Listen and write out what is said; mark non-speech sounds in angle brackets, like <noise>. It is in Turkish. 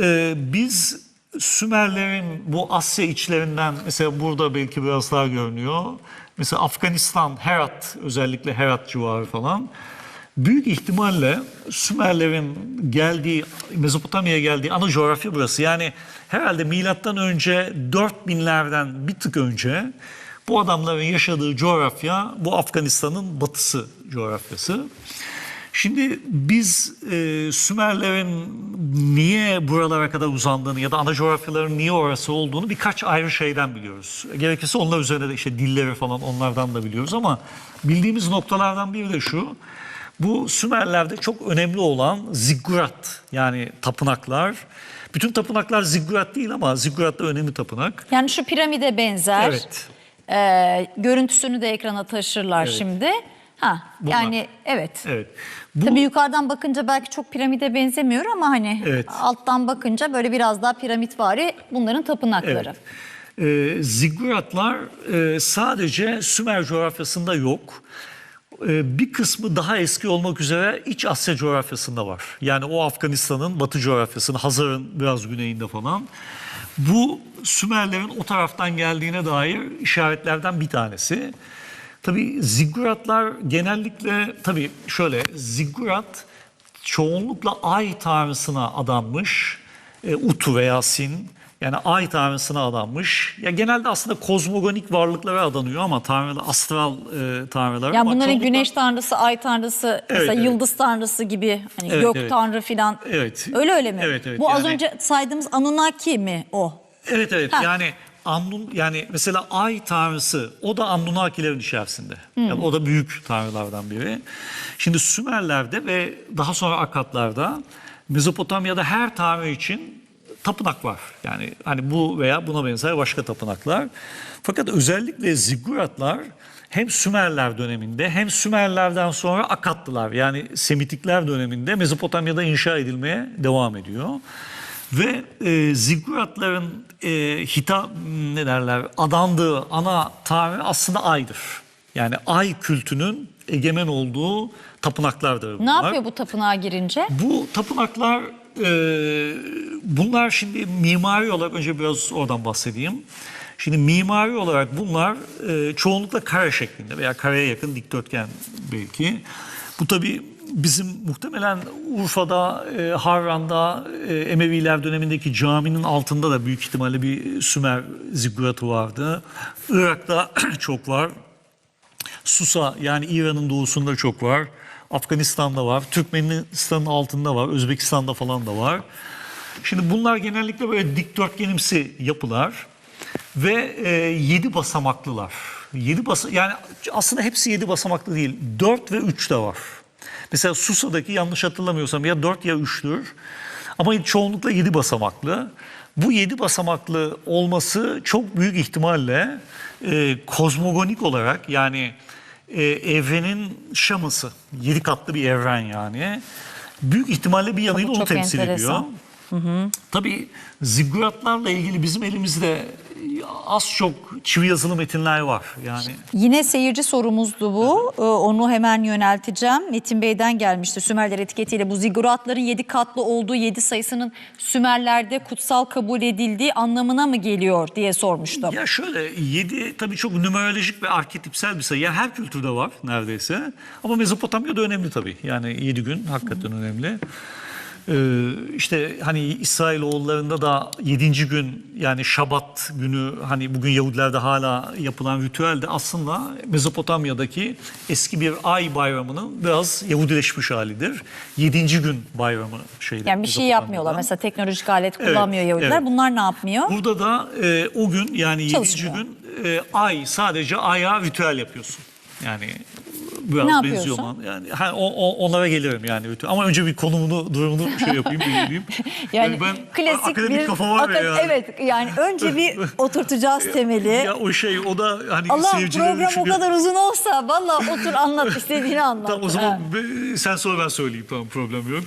Ee, biz Sümerlerin bu Asya içlerinden mesela burada belki biraz daha görünüyor. Mesela Afganistan, Herat özellikle Herat civarı falan. Büyük ihtimalle Sümerlerin geldiği, Mezopotamya'ya geldiği ana coğrafya burası. Yani herhalde milattan önce 4000'lerden bir tık önce bu adamların yaşadığı coğrafya bu Afganistan'ın batısı coğrafyası. Şimdi biz e, Sümerlerin niye buralara kadar uzandığını ya da ana coğrafyaların niye orası olduğunu birkaç ayrı şeyden biliyoruz. Gerekirse onlar üzerine de işte dilleri falan onlardan da biliyoruz ama bildiğimiz noktalardan biri de şu. Bu Sümerlerde çok önemli olan ziggurat yani tapınaklar. Bütün tapınaklar ziggurat değil ama ziggurat da önemli tapınak. Yani şu piramide benzer. Evet. Ee, görüntüsünü de ekrana taşırlar Evet. şimdi. Ha, Bunlar. yani evet. Evet. Bu, Tabii yukarıdan bakınca belki çok piramide benzemiyor ama hani Evet. alttan bakınca böyle biraz daha piramit bunların tapınakları. Evet. Ee, zigguratlar e, sadece Sümer coğrafyasında yok. Ee, bir kısmı daha eski olmak üzere İç Asya coğrafyasında var. Yani o Afganistan'ın batı coğrafyasının, Hazar'ın biraz güneyinde falan. Bu Sümerlerin o taraftan geldiğine dair işaretlerden bir tanesi. Tabii zigguratlar genellikle tabii şöyle ziggurat çoğunlukla ay tanrısına adanmış. E, Utu veya Sin yani ay tanrısına adanmış. Ya genelde aslında kozmogonik varlıklara adanıyor ama tanrılar astral e, tanrılar. Yani bunların çoğunlukla- güneş tanrısı, ay tanrısı, mesela evet. yıldız tanrısı gibi hani Evet, gök evet. tanrı filan. Evet. Öyle öyle mi? Evet, evet. Bu az Yani- önce saydığımız Anunnaki mi o? Evet evet Ha. yani Annun yani mesela ay tanrısı o da Annunnakilerin içerisinde. Yani o da büyük tanrılardan biri. Şimdi Sümerler'de ve daha sonra Akatlar'da Mezopotamya'da her tanrı için tapınak var. Yani hani bu veya buna benzer başka tapınaklar. Fakat özellikle zigguratlar hem Sümerler döneminde hem Sümerlerden sonra Akatlılar yani Semitikler döneminde Mezopotamya'da inşa edilmeye devam ediyor. Ve e, zigguratların e, hita ne derler adandığı ana tanrı aslında aydır. Yani ay kültünün egemen olduğu tapınaklardır Ne bunlar. yapıyor bu tapınağa girince? Bu tapınaklar e, bunlar şimdi mimari olarak önce biraz oradan bahsedeyim. Şimdi mimari olarak bunlar e, çoğunlukla kare şeklinde veya kareye yakın dikdörtgen belki. Bu tabi bizim muhtemelen Urfa'da, e, Harran'da, e, Emeviler dönemindeki caminin altında da büyük ihtimalle bir Sümer zigguratı vardı. Irak'ta <clears throat> çok var. Susa yani İran'ın doğusunda çok var. Afganistan'da var. Türkmenistan'ın altında var. Özbekistan'da falan da var. Şimdi bunlar genellikle böyle dikdörtgenimsi yapılar ve e, yedi basamaklılar. Yedi basa yani aslında hepsi yedi basamaklı değil. Dört ve üç de var. Mesela Susa'daki yanlış hatırlamıyorsam ya dört ya üçtür. Ama çoğunlukla yedi basamaklı. Bu yedi basamaklı olması çok büyük ihtimalle e, kozmogonik olarak yani e, evrenin şaması, yedi katlı bir evren yani. Büyük ihtimalle bir yanıyla onu temsil enteresan. ediyor. Tabii zigguratlarla ilgili bizim elimizde az çok çivi yazılı metinler var. Yani Yine seyirci sorumuzdu bu. Ee, Onu hemen yönelteceğim. Metin Bey'den gelmişti Sümerler etiketiyle. Bu ziguratların yedi katlı olduğu yedi sayısının Sümerlerde kutsal kabul edildiği anlamına mı geliyor diye sormuştum. Ya şöyle 7 tabii çok numerolojik ve arketipsel bir sayı. Yani her kültürde var neredeyse. Ama Mezopotamya'da önemli tabii. Yani 7 gün hakikaten önemli. Ee, işte hani İsrailoğullarında da 7. gün yani Şabat günü hani bugün Yahudilerde hala yapılan ritüel de aslında Mezopotamya'daki eski bir ay bayramının biraz Yahudileşmiş halidir. 7. gün bayramı şeydir. Yani bir şey yapmıyorlar. Mesela teknolojik alet Evet, kullanmıyor Yahudiler. evet. Bunlar ne yapmıyor? Burada da e, o gün yani 7. Çalışmıyor. gün e, ay sadece aya ritüel yapıyorsun. Yani biraz Ne benziyor bana. Yani ha, o, o- onlara gelirim yani ritüel. Ama önce bir konumunu, durumunu şey yapayım, bildireyim. <laughs> Yani ben klasik akademik bir kafa var ya aka- yani. Evet yani önce bir <laughs> oturtacağız temeli. Ya o şey o da hani Allah program o kadar uzun olsa valla otur anlat istediğini <laughs> anlat. Tamam o Ha. zaman be- sen sonra ben söyleyeyim tamam problem yok.